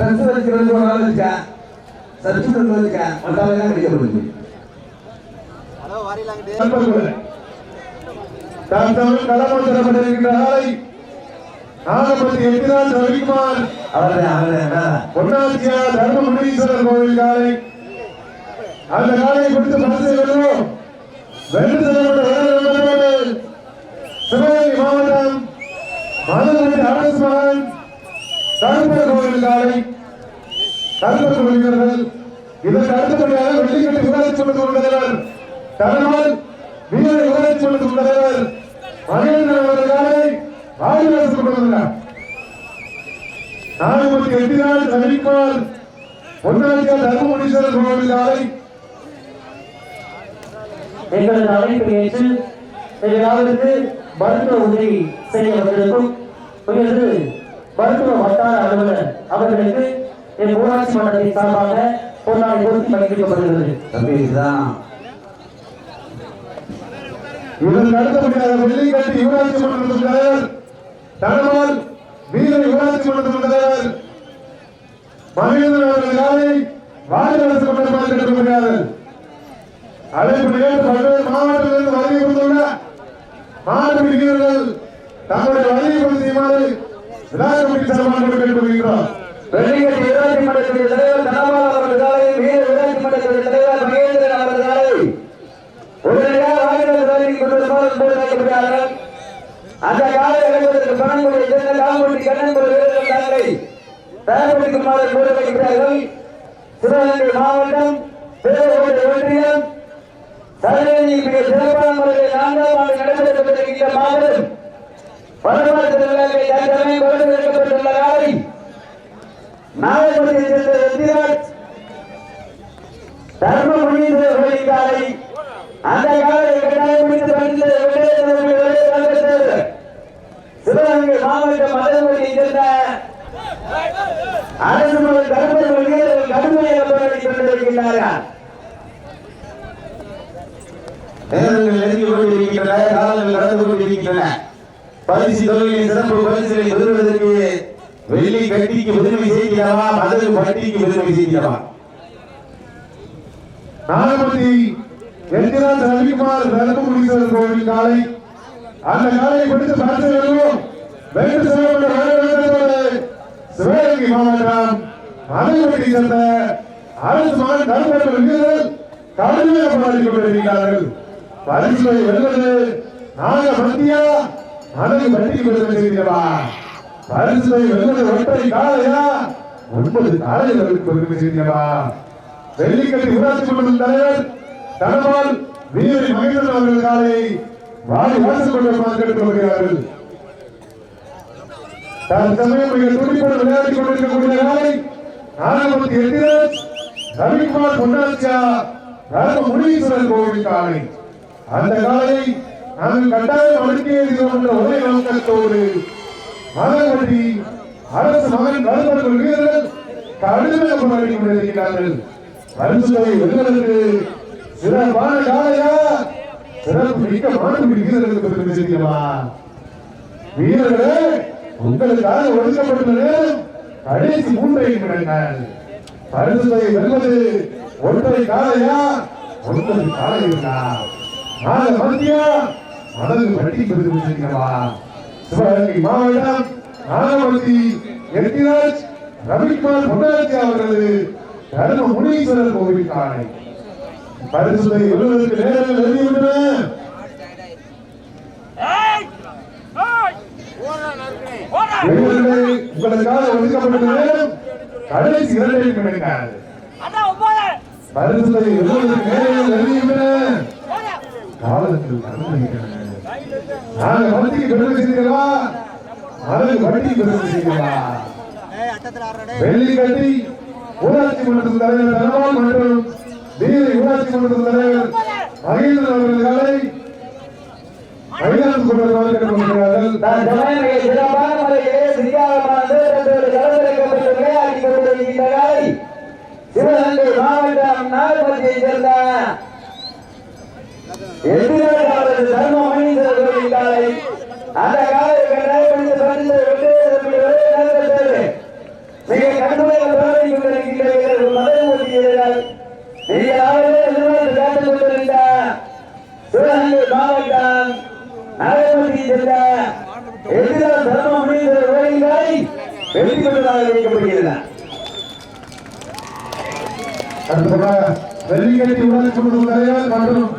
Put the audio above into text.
Friends வச்சுக்கிறது ஒரு நாள் இருக்கேன் சர்ச்சுக்கு இருக்கேன் மற்ற கிடைக்கப்படுது தரப்பட்டிருக்கின்ற ஆலை நாகப்பட்டி எம்பிரான் ரவிக்குமார் பொன்னாச்சியா தர்ம முனீஸ்வரர் கோவில் காலை அந்த காலையை கொடுத்து பரிசு வெல்லும் வென்று செல்லப்பட்ட சிவகங்கை மாவட்டம் மதுரை அரசு மகன் கருப்பர் கோவில் காலை கருப்பர் கோவிலர்கள் இதற்கு அடுத்தபடியாக வெள்ளிக்கட்டு ஊராட்சி மன்ற தலைவர். தலைவர். வீரரை ஊராட்சி மன்ற தலைவர் மகேந்திரன் அவர்கள் காலை வாயிலாசு கொண்டிருக்கிறார் நாகப்பட்டி எட்டினாள் ரவிக்குமார் பொன்னாச்சியா தர்மமுனீஸ்வரர் கோவில் காலை. எங்களது அழைப்பு ஏற்று எங்களாவிற்கு மருத்துவ உதவி செய்ய வந்திருக்கும் மருத்துவ வட்டார அலுவலர் அவர்களுக்கு என் ஊராட்சி மன்றத்தின் சார்பாக மகிழ்க்கப்படுகிறது தம்பி இதுதான். இதற்கு அடுத்தபடியாக வெள்ளிக்கட்டி ஊராட்சி மன்றத்தின் தலைவர் தனமால் வீரர் ஊராட்சி மன்றத்தின் தலைவர் மகேந்திரன் அவர்கள் காலை வாயிலாசு கொண்டிருப்பார் கேட்டுக்கொள்கிறார்கள் அழைப்பு நிகழ்வு பல்வேறு மாவட்டங்களிலிருந்து வருகை வந்துள்ள மாவட்ட வீரர்கள் தங்களுடைய வருகை பதிவு செய்யுமாறு விழா கமிட்டி சார்பாக கேட்டுக்கொள்கிறோம் வெள்ளிக்கட்டி ஊராட்சி தலைவர் தனபால் அவர்கள் வீர ஊராட்சி மன்றத்துடைய தலைவர் மகேந்திரன் அவர்கள் காலை. உடனடியாக வாயிலாக சாதிக்கு கொண்டிருப்பார் போல் வைக்கப்படுகிறார்கள் அந்த காலை இறங்குவதற்கு பணங்குடியை சேர்ந்த காமூட்டி கண்ணன்புர வீரர்கள் தங்களை தயாரிக்குமாறு போல் வைக்கிறார்கள் சிவகங்கை மாவட்டம் பேரோடு ஒன்றியம் தலைவனி மிக சிறப்பான முறையில் நான்காம் ஆண்டு மாபெரும் வரவேற்கப்பட்டுள்ள காலை நாகப்பட்டியை சேர்ந்த எத்திராஜ் தர்ம முனீஸ்வரர் காலை அந்த காலை கட்டாயம் பிடித்து படித்த சிவகங்கை மாவட்டம் சேர்ந்த அரசு வீரர்கள் கடுமையாக போராடி கொண்டிருக்கின்றார்கள். நேரங்கள் நெருங்கி கொண்டிருக்கின்றன காலங்கள் கொண்டிருக்கின்றன. பரிசு தொழிலின் சிறப்பு பரிசுகளை பெறுவதற்கு வெள்ளி கட்டிக்கு முதன்மை செய்கிறவா மதுரை பட்டிக்கு முதன்மை செய்கிறவா? நாகப்பட்டி என்கிறார் ரவிக்குமார் தர்மமுனீஸ்வரர் கோவில் காலை. அந்த காலையை பிடித்து பார்த்து வருவோம். வென்று செல்லப்பட்ட சிவகங்கை மாவட்டம் மலைப்பட்டி சேர்ந்த அரசு மாநில தர்மபுரம் வீரர்கள் கடுமையாக போராடி கொண்டிருக்கிறார்கள். பரிசுவை வெல்வது நாக மத்தியா மனதை பட்டி பெறுவது செய்கிறவா வெல்வது ஒற்றை காலையா ஒன்பது காலைகளுக்கு பெருமை செய்கிறவா வெள்ளிக்கட்டி ஊராட்சி தலைவர் தனபால் வீரரி மகேந்திரன் அவர்கள் காலை வாரி வாசல் கொண்டு கேட்டுக் கொள்கிறார்கள் தற்சமயம் மிக துடிப்புடன் விளையாடிக் கொண்டிருக்கக்கூடிய காலை நாகப்பத்தி எட்டிராஜ் ரவிக்குமார் பொன்னாச்சியா தர்ம முனீஸ்வரர் கோவில் காலை. அந்த காலை நாங்கள் கட்டாயம் அழுக்கி எழுதுகிறோம் என்ற ஒரே நோக்கத்தோடு மகன்வட்டி அரசு மகன் கருப்பர்கள் வீரர்கள் கடுமையாக போராடி கொண்டிருக்கிறார்கள். பரிசுகளை வெல்வதற்கு சிறப்பான காலையா சிறப்பு மிக்க மாணவர்கள் வீரர்களுக்கு பெருமை செய்யமா வீரர்களே உங்களுக்காக ஒதுக்கப்பட்டுள்ள கடைசி மூன்றை நிமிடங்கள். பரிசுகளை வெல்வது ஒன்றை காலையா ஒன்பது காலையா நாக மத்தியா மனது பட்டி பெருமை செய்யமா சிவகங்கை மாவட்டம் நாகவதி எட்டிராஜ் ரவிக்குமார் பொன்னாச்சி அவர்களது தர்ம முனீஸ்வரர் கோவில் காலை பரிசுத்தை நேரங்கள் நெருங்கிவிட்டன வீரர்களே, உங்களுக்காக ஒதுக்கப்பட்டுள்ள நேரம் கடைசி இரண்டை நிமிடங்கள் பரிசுத்தை வெல்வதற்கு நேரங்கள் நெருங்கிவிட்டன காலத்தில் கடந்துவிட்டன நாங்க வண்டிக்கு பெருமை செய்கிறவா மனது வெள்ளி கட்டி ஊராட்சி மன்றத்தின் தலைவர் தனபால் மற்றும் வீரை ஊராட்சி மன்றத்தின் தலைவர் மகேந்திரன் அவர்களை மைதானம் கொண்டவர்கள் கேட்டுக்கொண்டிருக்கிறார்கள் தற்சமயம் மிக சிறப்பான முறையிலே சிறியாகமான தூரத்தோடு விளையாடி கொண்டிருக்கின்ற காலை சிவகங்கை மாவட்டம் நாகப்பட்டியை சேர்ந்த எதிராக தர்ம அந்த கால கட்டாயப்படுத்த சாதித்த வெவ்வேறு தம்பிகளே நடைபெற்றது மிக கடுமையாக போராடி கொண்டிருக்கின்ற மதம் ஒட்டியீர்கள் நீங்களாகவே எதிர்பார்த்து காத்துக் கொண்டிருந்த சிவகங்கை மாவட்டம் நடைபெற்றி சென்ற எதிரான தர்மம் முடிந்த கோயில்களை வெற்றி கொண்டதாக